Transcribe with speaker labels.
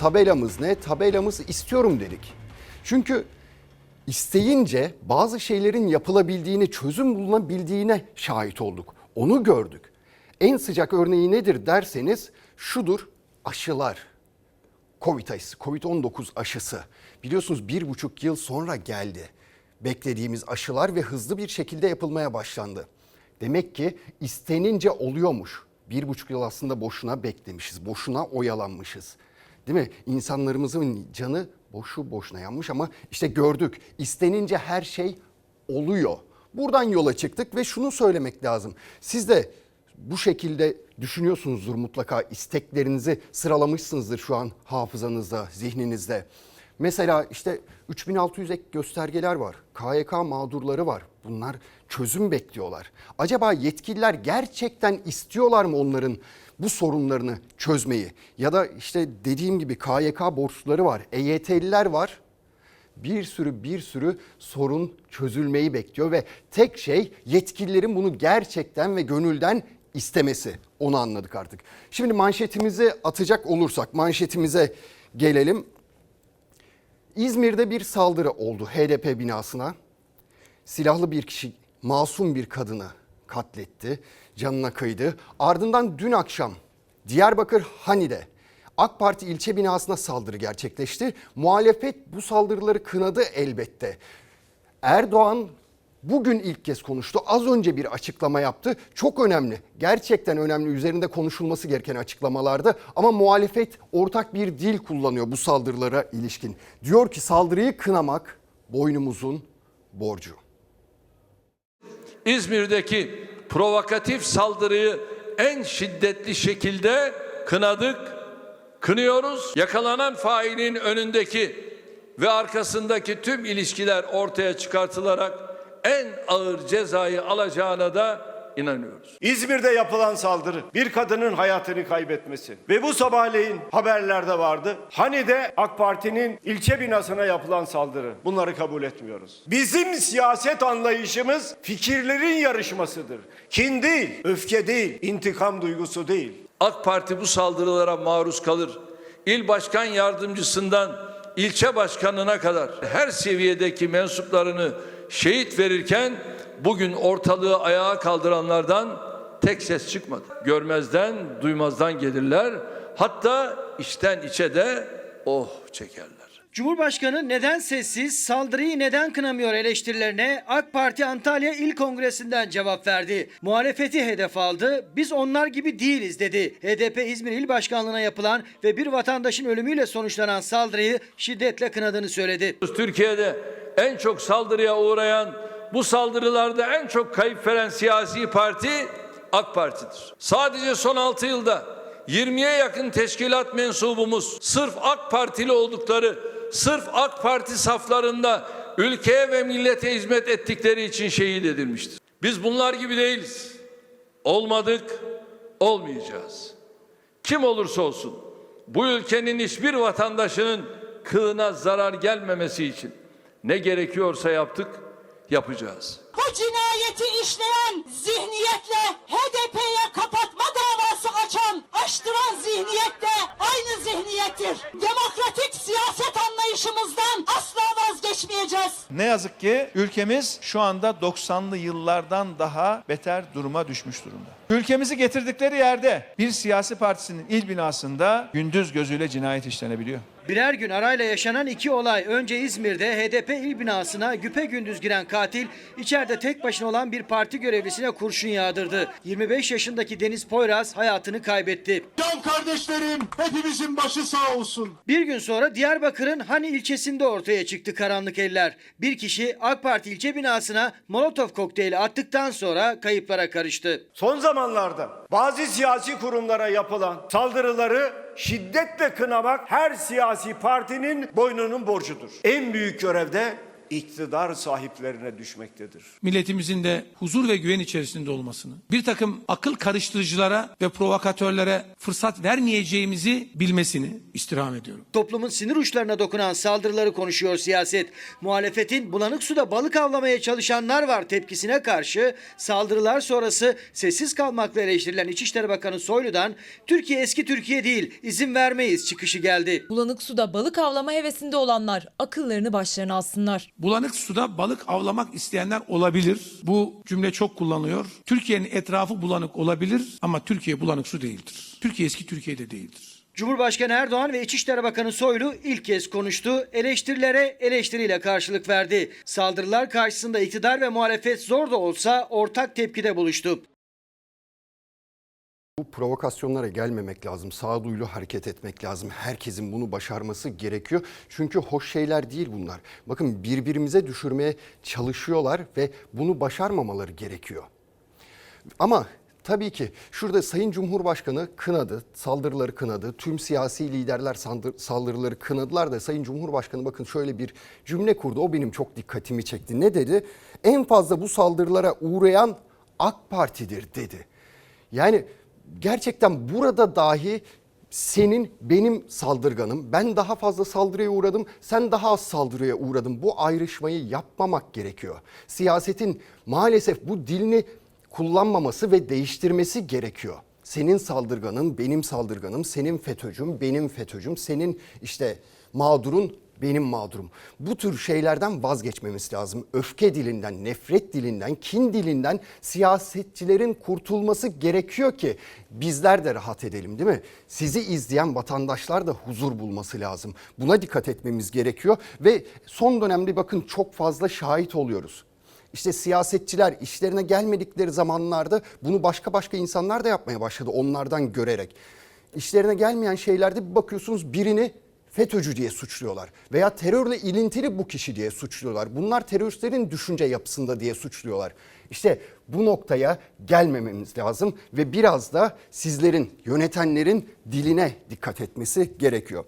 Speaker 1: Tabelamız ne? Tabelamız istiyorum dedik. Çünkü isteyince bazı şeylerin yapılabildiğini, çözüm bulunabildiğine şahit olduk. Onu gördük. En sıcak örneği nedir derseniz şudur aşılar. Covid aşısı, Covid-19 aşısı. Biliyorsunuz bir buçuk yıl sonra geldi. Beklediğimiz aşılar ve hızlı bir şekilde yapılmaya başlandı. Demek ki istenince oluyormuş. Bir buçuk yıl aslında boşuna beklemişiz, boşuna oyalanmışız. Değil mi? İnsanlarımızın canı boşu boşuna yanmış ama işte gördük. İstenince her şey oluyor. Buradan yola çıktık ve şunu söylemek lazım. Siz de bu şekilde düşünüyorsunuzdur mutlaka isteklerinizi sıralamışsınızdır şu an hafızanızda, zihninizde. Mesela işte 3600 ek göstergeler var. KYK mağdurları var. Bunlar çözüm bekliyorlar. Acaba yetkililer gerçekten istiyorlar mı onların bu sorunlarını çözmeyi? Ya da işte dediğim gibi KYK borçluları var, EYT'liler var bir sürü bir sürü sorun çözülmeyi bekliyor ve tek şey yetkililerin bunu gerçekten ve gönülden istemesi. Onu anladık artık. Şimdi manşetimizi atacak olursak manşetimize gelelim. İzmir'de bir saldırı oldu HDP binasına. Silahlı bir kişi masum bir kadını katletti, canına kıydı. Ardından dün akşam Diyarbakır Hani'de AK Parti ilçe binasına saldırı gerçekleşti. Muhalefet bu saldırıları kınadı elbette. Erdoğan bugün ilk kez konuştu. Az önce bir açıklama yaptı. Çok önemli. Gerçekten önemli. Üzerinde konuşulması gereken açıklamalardı. Ama muhalefet ortak bir dil kullanıyor bu saldırılara ilişkin. Diyor ki saldırıyı kınamak boynumuzun borcu.
Speaker 2: İzmir'deki provokatif saldırıyı en şiddetli şekilde kınadık, kınıyoruz. Yakalanan failin önündeki ve arkasındaki tüm ilişkiler ortaya çıkartılarak en ağır cezayı alacağına da inanıyoruz.
Speaker 3: İzmir'de yapılan saldırı, bir kadının hayatını kaybetmesi ve bu sabahleyin haberlerde vardı. Hani de AK Parti'nin ilçe binasına yapılan saldırı. Bunları kabul etmiyoruz. Bizim siyaset anlayışımız fikirlerin yarışmasıdır. Kin değil, öfke değil, intikam duygusu değil.
Speaker 2: AK Parti bu saldırılara maruz kalır. İl başkan yardımcısından ilçe başkanına kadar her seviyedeki mensuplarını şehit verirken bugün ortalığı ayağa kaldıranlardan tek ses çıkmadı. Görmezden, duymazdan gelirler. Hatta içten içe de oh çekerler.
Speaker 4: Cumhurbaşkanı neden sessiz, saldırıyı neden kınamıyor eleştirilerine AK Parti Antalya İl Kongresi'nden cevap verdi. Muhalefeti hedef aldı. Biz onlar gibi değiliz dedi. HDP İzmir İl Başkanlığı'na yapılan ve bir vatandaşın ölümüyle sonuçlanan saldırıyı şiddetle kınadığını söyledi.
Speaker 2: Türkiye'de en çok saldırıya uğrayan, bu saldırılarda en çok kayıp veren siyasi parti AK Parti'dir. Sadece son 6 yılda 20'ye yakın teşkilat mensubumuz sırf AK Partili oldukları, sırf AK Parti saflarında ülkeye ve millete hizmet ettikleri için şehit edilmiştir. Biz bunlar gibi değiliz. Olmadık, olmayacağız. Kim olursa olsun bu ülkenin hiçbir vatandaşının kılına zarar gelmemesi için ne gerekiyorsa yaptık, yapacağız.
Speaker 5: Bu cinayeti işleyen zihniyetle HDP'ye kapatma davası açan, açtıran zihniyet de aynı zihniyettir. Demokratik siyaset anlayışımızdan asla vazgeçmeyeceğiz.
Speaker 6: Ne yazık ki ülkemiz şu anda 90'lı yıllardan daha beter duruma düşmüş durumda. Ülkemizi getirdikleri yerde bir siyasi partisinin il binasında gündüz gözüyle cinayet işlenebiliyor.
Speaker 4: Birer gün arayla yaşanan iki olay. Önce İzmir'de HDP il binasına güpe gündüz giren katil içeride tek başına olan bir parti görevlisine kurşun yağdırdı. 25 yaşındaki Deniz Poyraz hayatını kaybetti.
Speaker 7: Can kardeşlerim hepimizin başı sağ olsun.
Speaker 4: Bir gün sonra Diyarbakır'ın Hani ilçesinde ortaya çıktı karanlık eller. Bir kişi AK Parti ilçe binasına Molotov kokteyli attıktan sonra kayıplara karıştı.
Speaker 3: Son zamanlarda bazı siyasi kurumlara yapılan saldırıları şiddetle kınamak her siyasi partinin boynunun borcudur. En büyük görevde iktidar sahiplerine düşmektedir.
Speaker 8: milletimizin de huzur ve güven içerisinde olmasını, bir takım akıl karıştırıcılara ve provokatörlere fırsat vermeyeceğimizi bilmesini istirham ediyorum.
Speaker 4: Toplumun sinir uçlarına dokunan saldırıları konuşuyor siyaset. Muhalefetin bulanık suda balık avlamaya çalışanlar var tepkisine karşı saldırılar sonrası sessiz kalmakla eleştirilen İçişleri Bakanı Soylu'dan Türkiye eski Türkiye değil izin vermeyiz çıkışı geldi.
Speaker 9: Bulanık suda balık avlama hevesinde olanlar akıllarını başlarına alsınlar.
Speaker 8: Bulanık suda balık avlamak isteyenler olabilir. Bu cümle çok kullanılıyor. Türkiye'nin etrafı bulanık olabilir ama Türkiye bulanık su değildir. Türkiye eski Türkiye'de değildir.
Speaker 4: Cumhurbaşkanı Erdoğan ve İçişleri Bakanı Soylu ilk kez konuştu. Eleştirilere eleştiriyle karşılık verdi. Saldırılar karşısında iktidar ve muhalefet zor da olsa ortak tepkide buluştu.
Speaker 1: Bu provokasyonlara gelmemek lazım. Sağduyulu hareket etmek lazım. Herkesin bunu başarması gerekiyor. Çünkü hoş şeyler değil bunlar. Bakın birbirimize düşürmeye çalışıyorlar ve bunu başarmamaları gerekiyor. Ama tabii ki şurada Sayın Cumhurbaşkanı kınadı, saldırıları kınadı. Tüm siyasi liderler saldırıları kınadılar da Sayın Cumhurbaşkanı bakın şöyle bir cümle kurdu. O benim çok dikkatimi çekti. Ne dedi? En fazla bu saldırılara uğrayan AK Parti'dir dedi. Yani gerçekten burada dahi senin benim saldırganım. Ben daha fazla saldırıya uğradım. Sen daha az saldırıya uğradın. Bu ayrışmayı yapmamak gerekiyor. Siyasetin maalesef bu dilini kullanmaması ve değiştirmesi gerekiyor. Senin saldırganın benim saldırganım, senin FETÖ'cüm benim FETÖ'cüm, senin işte mağdurun benim mağdurum. Bu tür şeylerden vazgeçmemiz lazım. Öfke dilinden, nefret dilinden, kin dilinden siyasetçilerin kurtulması gerekiyor ki bizler de rahat edelim değil mi? Sizi izleyen vatandaşlar da huzur bulması lazım. Buna dikkat etmemiz gerekiyor ve son dönemde bakın çok fazla şahit oluyoruz. İşte siyasetçiler işlerine gelmedikleri zamanlarda bunu başka başka insanlar da yapmaya başladı onlardan görerek. İşlerine gelmeyen şeylerde bir bakıyorsunuz birini FETÖ'cü diye suçluyorlar veya terörle ilintili bu kişi diye suçluyorlar. Bunlar teröristlerin düşünce yapısında diye suçluyorlar. İşte bu noktaya gelmememiz lazım ve biraz da sizlerin, yönetenlerin diline dikkat etmesi gerekiyor.